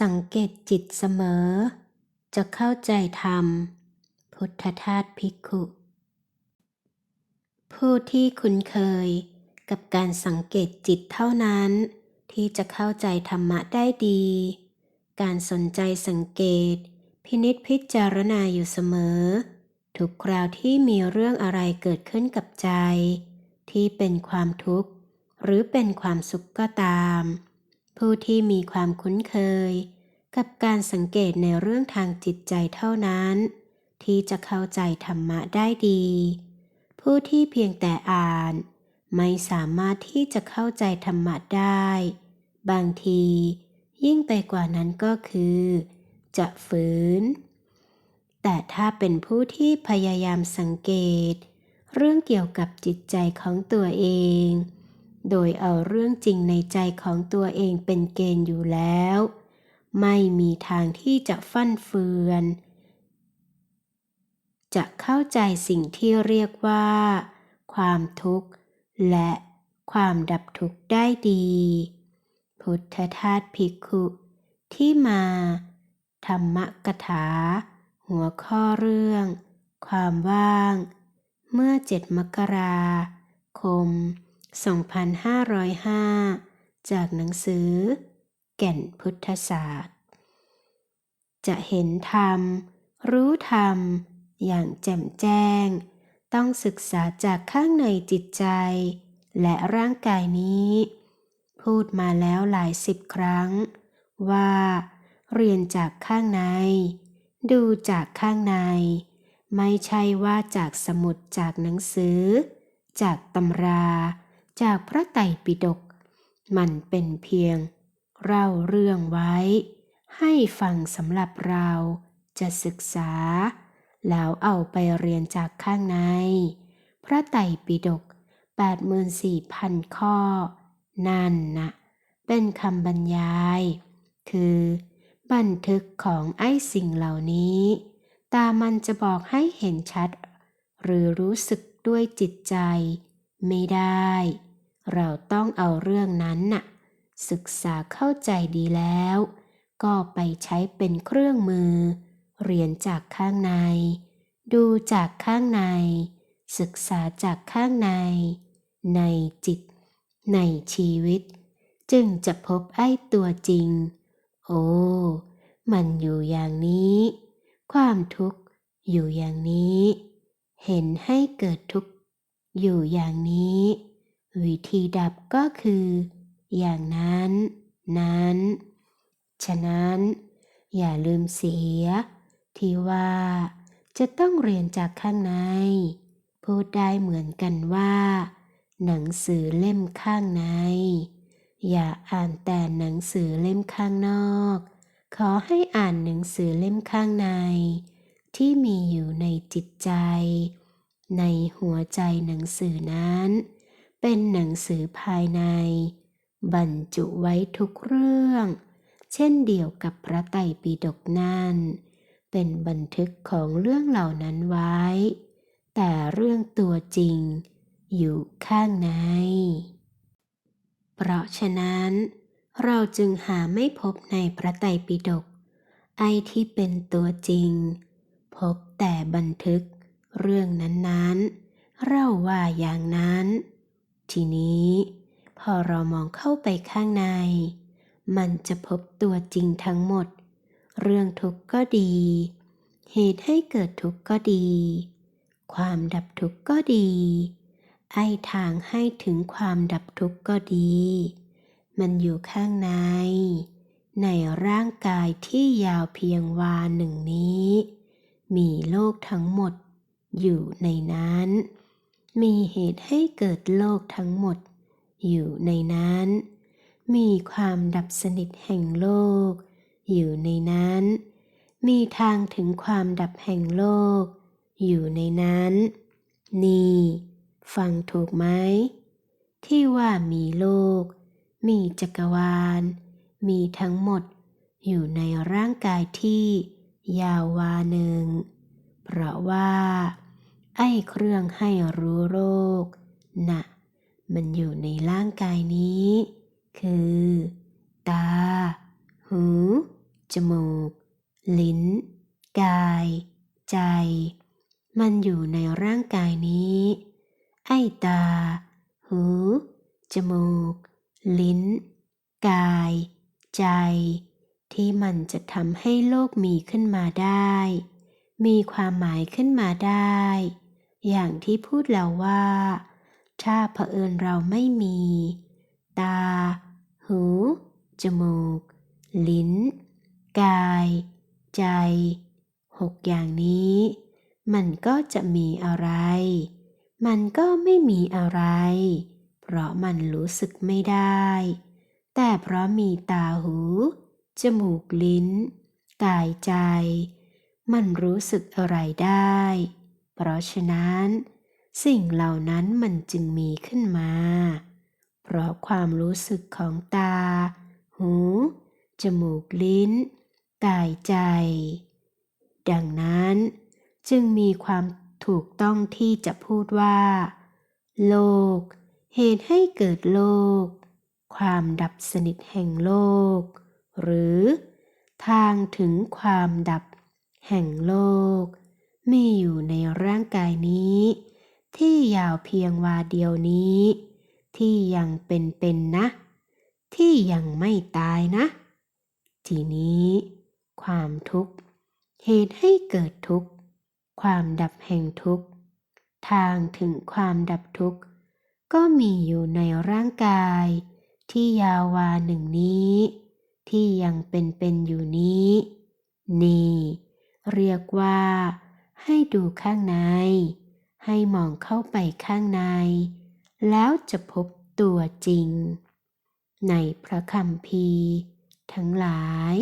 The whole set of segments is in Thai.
สังเกตจิตเสมอ จะเข้าใจธรรม พุทธทาสภิกขุ ผู้ที่คุ้นเคยกับการสังเกตจิตเท่านั้น ที่จะเข้าใจธรรมะได้ดี การสนใจสังเกต พินิษพิจารณาอยู่เสมอ ทุกคราวที่มีเรื่องอะไรเกิดขึ้นกับใจ ที่เป็นความทุกข์ หรือเป็นความสุขก็ตาม ผู้ที่มีความคุ้นเคย กับการสังเกตในเรื่องทางจิตใจเท่านั้น ที่จะเข้าใจธรรมะได้ดี ผู้ที่เพียงแต่อ่าน ไม่สามารถที่จะเข้าใจธรรมะได้ บางที ยิ่งไปกว่านั้นก็คือ จะฝืน แต่ถ้าเป็นผู้ที่พยายามสังเกต เรื่องเกี่ยวกับจิตใจของตัวเอง โดยเอาเรื่องจริงในใจของตัวเองเป็นเกณฑ์อยู่แล้ว ไม่มีทางที่จะฟั่นเฟือน จะเข้าใจสิ่งที่เรียกว่า ความทุกข์ และความดับทุกข์ได้ดี พุทธทาสภิกขุที่มา ธรรมกถา หัวข้อเรื่อง ความว่าง เมื่อ7มกราคม 2505 จากหนังสือ แก่นพุทธศาสตร์ จะเห็นธรรม รู้ธรรม อย่างแจ่มแจ้ง ต้องศึกษาจากข้างในจิตใจ และร่างกายนี้ พูดมาแล้วหลายสิบครั้ง ว่า เรียนจากข้างใน ดูจากข้างใน ไม่ใช่ว่าจากสมุดจากหนังสือ จากตำรา จากพระไตรปิฎกมันเป็นเพียง เล่าเรื่องไว้ ให้ฟังสำหรับเราจะศึกษา แล้วเอาไปเรียนจากข้างใน พระไตรปิฎก84,000 ข้อ นั่นนะเป็นคำบรรยาย คือ บันทึกของไอ้สิ่งเหล่านี้ ตามันจะบอกให้เห็นชัด หรือรู้สึกด้วยจิตใจ ไม่ได้ เราต้องเอาเรื่องนั้นน่ะศึกษาเข้าใจดีแล้ว ก็ไปใช้เป็นเครื่องมือ เรียนจากข้างใน ดูจากข้างใน ศึกษาจากข้างใน ในจิต ในชีวิต จึงจะพบไอ้ตัวจริง โอ้ มันอยู่อย่างนี้ ความทุกข์อยู่อย่างนี้ เห็นให้เกิดทุกข์อยู่อย่างนี้ วิธีดับก็คือ อย่างนั้น นั้น ฉะนั้น อย่าลืมเสีย ที่ว่าจะต้องเรียนจากข้างใน พูดได้เหมือนกันว่า หนังสือเล่มข้างใน อย่าอ่านแต่หนังสือเล่มข้างนอก ขอให้อ่านหนังสือเล่มข้างใน ที่มีอยู่ในจิตใจ ในหัวใจหนังสือนั้น เป็นหนังสือภายใน บรรจุไว้ทุกเรื่อง เช่นเดียวกับพระไตรปิฎกนั่น เป็นบันทึกของเรื่องเหล่านั้นไว้ แต่เรื่องตัวจริงอยู่ข้างใน เพราะฉะนั้น เราจึงหาไม่พบในพระไตรปิฎกไอ้ที่เป็นตัวจริง พบแต่บันทึกเรื่องนั้นๆเราว่าอย่างนั้น ทีนี้พอเรามองเข้าไปข้างใน มันจะพบตัวจริงทั้งหมด เรื่องทุกข์ก็ดี เหตุให้เกิดทุกข์ก็ดี ความดับทุกข์ก็ดี ไอ้ทางให้ถึงความดับทุกข์ก็ดี มันอยู่ข้างใน ในร่างกายที่ยาวเพียงวาหนึ่งนี้ มีโลกทั้งหมดอยู่ในนั้น มีเหตุให้เกิดโลกทั้งหมด อยู่ในนั้น มีความดับสนิทแห่งโลก อยู่ในนั้น มีทางถึงความดับแห่งโลก อยู่ในนั้น นี่ ฟังถูกไหม ที่ว่ามีโลก มีจักรวาล มีทั้งหมด อยู่ในร่างกายที่ยาววาหนึ่ง เพราะว่า ไอ้เครื่องให้รู้โรคน่ะมันอยู่ในร่างกายนี้ คือ ตา หู จมูก ลิ้น กาย ใจ มันอยู่ในร่างกายนี้ ไอ้ตา หู จมูก ลิ้น กาย ใจ ที่มันจะทำให้โลกมีขึ้นมาได้ มีความหมายขึ้นมาได้ อย่างที่พูดแล้วว่า ถ้าเผอิญเราไม่มี ตา หู จมูก ลิ้น กาย ใจหกอย่างนี้ มันก็จะมีอะไร มันก็ไม่มีอะไร เพราะมันรู้สึกไม่ได้ แต่เพราะมีตาหู จมูกลิ้น กายใจ มันรู้สึกอะไรได้ เพราะฉะนั้น สิ่งเหล่านั้นมันจึงมีขึ้นมา เพราะความรู้สึกของตา หู จมูกลิ้น กายใจ ดังนั้นจึงมีความถูกต้องที่จะพูดว่า โลก เหตุให้เกิดโลก ความดับสนิทแห่งโลก หรือ ทางถึงความดับแห่งโลก มีอยู่ในร่างกายนี้ ที่ยาวเพียงวาเดียวนี้ ที่ยังเป็นเป็นนะ ที่ยังไม่ตายนะ ทีนี้ ความทุกข์ เหตุให้เกิดทุกข์ ความดับแห่งทุกข์ ทางถึงความดับทุกข์ ก็มีอยู่ในร่างกาย ที่ยาววาหนึ่งนี้ ที่ยังเป็นเป็นอยู่นี้ นี่ เรียกว่า ให้ดูข้างใน ให้มองเข้าไปข้างใน แล้วจะพบตัวจริง ในพระคัมภีร์ ทั้งหลาย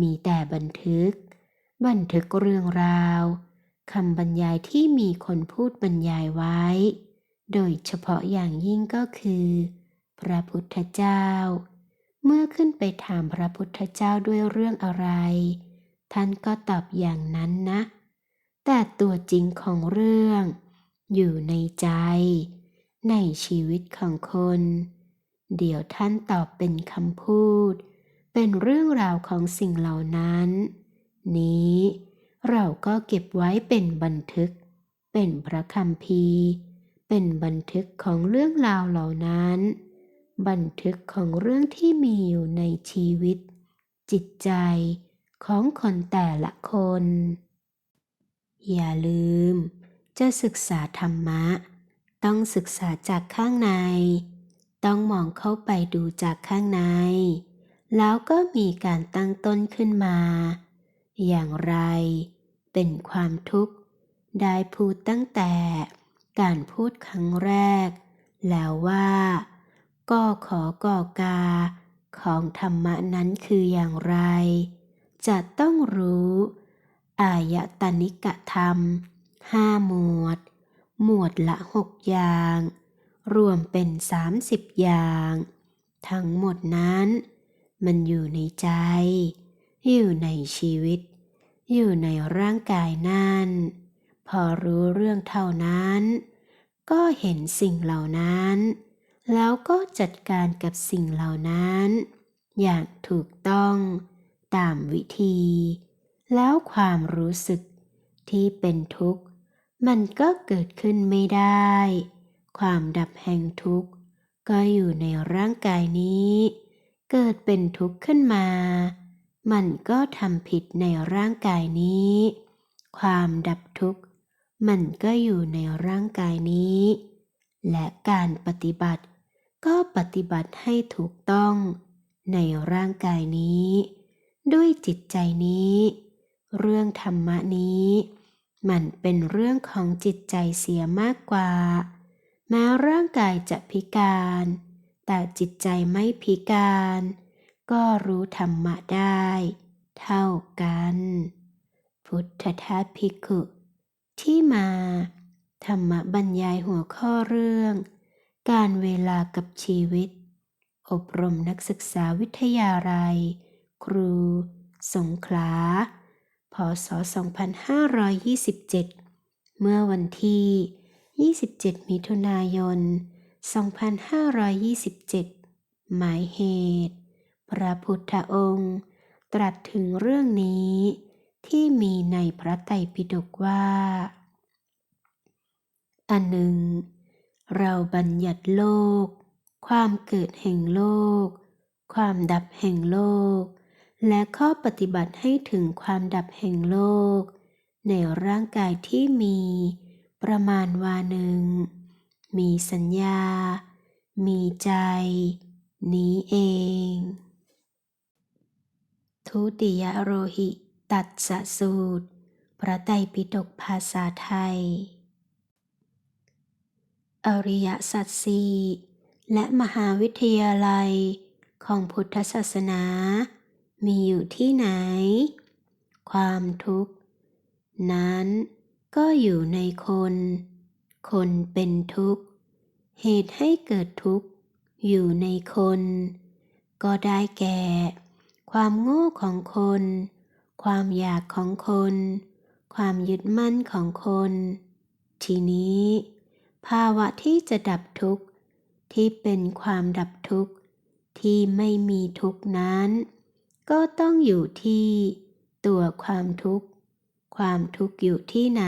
มีแต่บันทึก บันทึกเรื่องราวคำบรรยายที่มีคนพูดบรรยายไว้ โดยเฉพาะอย่างยิ่งก็คือ พระพุทธเจ้า เมื่อขึ้นไปถามพระพุทธเจ้าด้วยเรื่องอะไร ท่านก็ตอบอย่างนั้นนะ แต่ตัวจริงของเรื่อง อยู่ในใจ ในชีวิตของคน เดี๋ยวท่านตอบเป็นคำพูด เป็นเรื่องราวของสิ่งเหล่านั้น นี้ เราก็เก็บไว้เป็นบันทึก เป็นพระคัมภีเป็นบันทึกของเรื่องราวเหล่านั้น บันทึกของเรื่องที่มีอยู่ในชีวิต จิตใจของคนแต่ละคน อย่าลืม จะศึกษาธรรมะ ต้องศึกษาจากข้างใน ต้องมองเข้าไปดูจากข้างใน แล้วก็มีการตั้งต้นขึ้นมา อย่างไร เป็นความทุกข์ ได้พูดตั้งแต่การพูดครั้งแรก แล้วว่าก็ขอก่อกา ของธรรมะนั้นคืออย่างไร จะต้องรู้ อายตนิกธรรมห้าหมวด หมวดละหกอย่าง รวมเป็นสามสิบอย่าง ทั้งหมดนั้น มันอยู่ในใจ อยู่ในชีวิต อยู่ในร่างกายนั่น พอรู้เรื่องเท่านั้น ก็เห็นสิ่งเหล่านั้น แล้วก็จัดการกับสิ่งเหล่านั้น อย่างถูกต้องตามวิธี แล้วความรู้สึกที่เป็นทุกข์ มันก็เกิดขึ้นไม่ได้ ความดับแห่งทุกข์ ก็อยู่ในร่างกายนี้ เกิดเป็นทุกข์ขึ้นมา มันก็ทำผิดในร่างกายนี้ ความดับทุกข์ มันก็อยู่ในร่างกายนี้ และการปฏิบัติ ก็ปฏิบัติให้ถูกต้อง ในร่างกายนี้ ด้วยจิตใจนี้ เรื่องธรรมะนี้ มันเป็นเรื่องของจิตใจเสียมากกว่า แม้ร่างกายจะพิการ แต่จิตใจไม่พิการ ก็รู้ธรรมะได้ เท่ากัน พุทธทาสภิกขุ ที่มา ธรรมบรรยายหัวข้อเรื่อง การเวลากับชีวิต อบรมนักศึกษาวิทยาลัย ครู สงขลา พศ 2527 เมื่อวันที่ 27 มิถุนายน 2527 หมายเหตุ พระพุทธองค์ ตรัสถึงเรื่องนี้ที่มีในพระไตรปิฎกว่า อันหนึ่ง เราบัญญัติโลก ความเกิดแห่งโลก ความดับแห่งโลก และข้อปฏิบัติให้ถึงความดับแห่งโลก ในร่างกายที่มี ประมาณวาหนึ่ง มีสัญญา มีใจ นี้เอง ทุติยโรหิตัดสสูตร พระไตรปิฎกภาษาไทย อริยสัจสี่และมหาวิทยาลัยของพุทธศาสนา มีอยู่ที่ไหน ความทุกข์ นั้นก็อยู่ในคน คนเป็นทุกข์ เหตุให้เกิดทุกข์ อยู่ในคน ก็ได้แก่ ความโง่ของคน ความอยากของคน ความยึดมั่นของคน ทีนี้ ภาวะที่จะดับทุกข์ ที่เป็นความดับทุกข์ ที่ไม่มีทุกข์นั้น ก็ต้องอยู่ที่ตัวความทุกข์ ความทุกข์อยู่ที่ไหน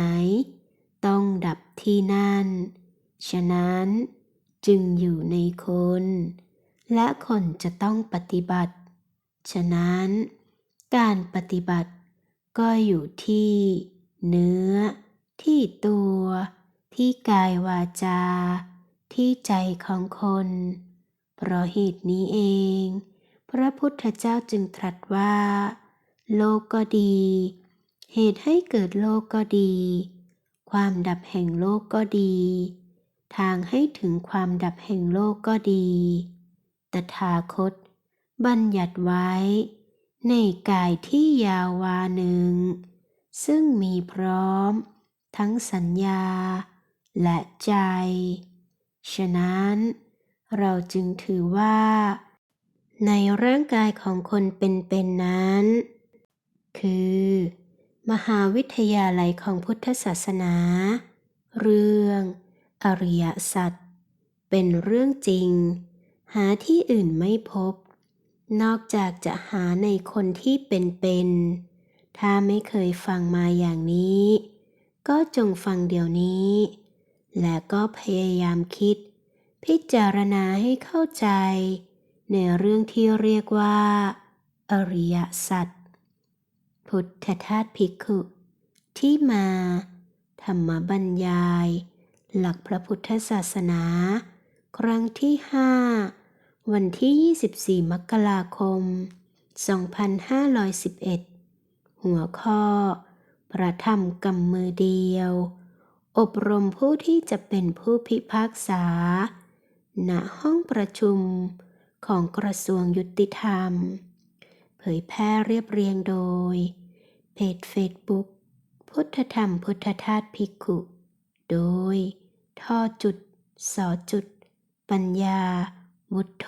ต้องดับที่นั่น ฉะนั้นจึงอยู่ในคน และคนจะต้องปฏิบัติ ฉะนั้นการปฏิบัติก็อยู่ที่เนื้อ ที่ตัว ที่กายวาจา ที่ใจของคน เพราะเหตุนี้เอง ระพุทธเจ้าจึงตรัสว่า โลกก็ดี เหตุให้เกิดโลกก็ดี ความดับแห่งโลกก็ดี ทางให้ถึงความดับแห่งโลกก็ดี ตถาคต บัญญัติไว้ ในกายที่ยาววาหนึ่ง ซึ่งมีพร้อม ทั้งสัญญา และใจ ฉะนั้น เราจึงถือว่า ในร่างกายของคนเป็นๆนั้น คือ มหาวิทยาลัยของพุทธศาสนา เรื่อง อริยสัจเป็นเรื่องจริง หาที่อื่นไม่พบ นอกจากจะหาในคนที่เป็นๆถ้าไม่เคยฟังมาอย่างนี้ ก็จงฟังเดี๋ยวนี้ และก็พยายามคิด พิจารณาให้เข้าใจ ในเรื่องที่เรียกว่า อริยสัจพุทธทาสภิกขุ ที่มา ธรรมบรรยาย หลักพระพุทธศาสนา ครั้งที่ห้าวันที่ 24 มกราคม 2511 หัวข้อ ประธรรมกำมือเดียว อบรมผู้ที่จะเป็นผู้พิพากษา ณห้องประชุม ของกระทรวงยุติธรรม เผยแพร่เรียบเรียงโดย เพจเฟซบุ๊กพุทธธรรมพุทธทาสภิกขุ โดยท่อจุดสอจุด ปัญญาวุฒโธ